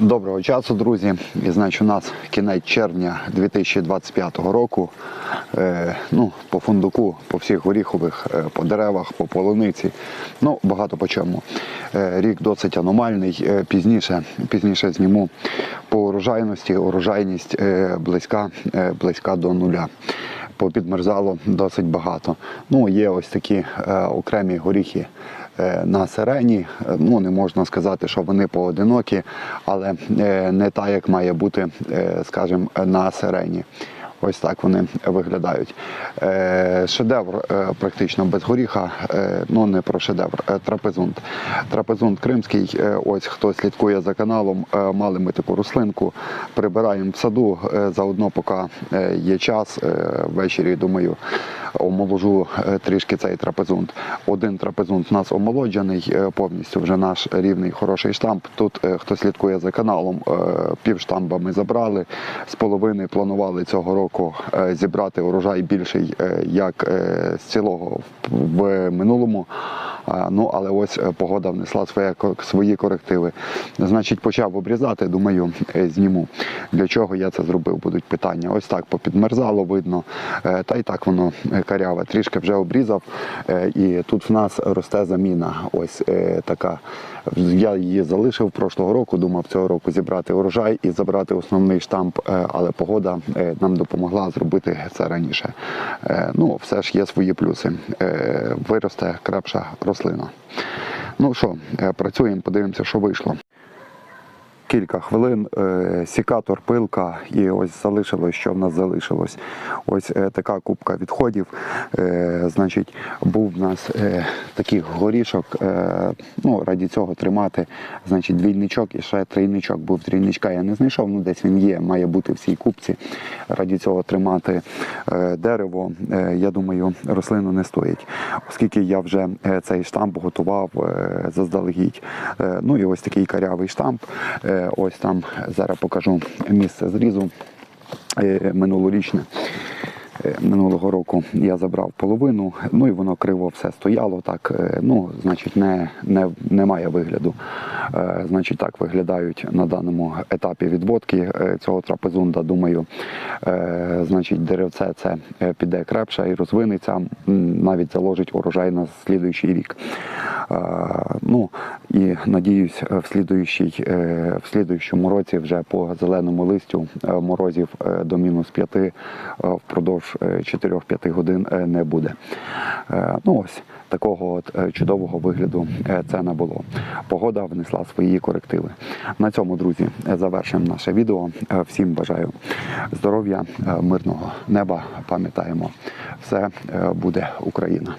Доброго часу, друзі. І значить, у нас кінець червня 2025 року. Е, ну, по фундуку, по всіх горіхових, е, по деревах, по полуниці. Ну, багато по чому. Е, рік досить аномальний. Пізніше, пізніше зніму по урожайності. Урожайність близька, близька до нуля. Попідмерзало досить багато. Ну, є ось такі окремі горіхи на сирені. Ну, не можна сказати, що вони поодинокі, але не так, як має бути, скажімо, на сирені. Ось так вони виглядають. Е, шедевр е, практично без горіха, е, ну не про шедевр, трапезунт. Трапезунт кримський. Ось хто слідкує за каналом, мали ми таку рослинку. Прибираємо в саду. Заодно, поки є час, ввечері, думаю, омоложу трішки цей трапезунт. Один трапезунт у нас омолоджений, повністю вже наш рівний хороший штамп. Тут хто слідкує за каналом, пів штамба ми забрали. З половини планували цього року е, зібрати урожай більший, е, як е, з цілого в минулому. Ну, але ось е, погода внесла своє, свої корективи. Значить, почав обрізати, думаю, е, зніму. Для чого я це зробив, будуть питання. Ось так попідмерзало, видно. Е, Та й так воно каряве. Трішки вже обрізав. І тут в нас росте заміна. Ось така. Я її залишив прошлого року, думав цього року зібрати урожай і забрати основний штамп, але погода нам допомогла зробити це раніше. Ну, все ж є свої плюси. Виросте крепша рослина. Ну що, е, працюємо, подивимося, що вийшло. Кілька хвилин, е, сікатор, пилка, і ось залишилось, що в нас залишилось. Ось е, така кубка відходів. Значить, був в нас такий горішок. Ну, раді цього тримати. Значить, двійничок і ще трійничок був трійничка. Я не знайшов, ну десь він є, має бути в цій кубці. Раді цього тримати дерево. е, Я думаю, рослину не стоїть, оскільки я вже е, цей штамп готував е, заздалегідь. Е, Ну і ось такий карявий штамп. Е, Ось там зараз покажу місце зрізу е, минулорічне. Е, Минулого року я забрав половину, ну і воно криво все стояло так. е, Ну, значить, не, не, немає вигляду. Е, Значить, так виглядають на даному етапі відводки е, цього трапезунда. Думаю, е, значить, деревце це піде крепше і розвинеться, навіть заложить урожай на слідуючий рік. Ну і надіюсь, е, в слідуючій, е, в слідуючому році вже по зеленому листю е, морозів до мінус 5 е, впродовж е, 4-5 годин не буде. Ну ось такого от чудового вигляду це не було. Погода внесла свої корективи. На цьому, друзі, завершимо наше відео. Всім бажаю здоров'я, мирного неба. Пам'ятаємо, все буде Україна.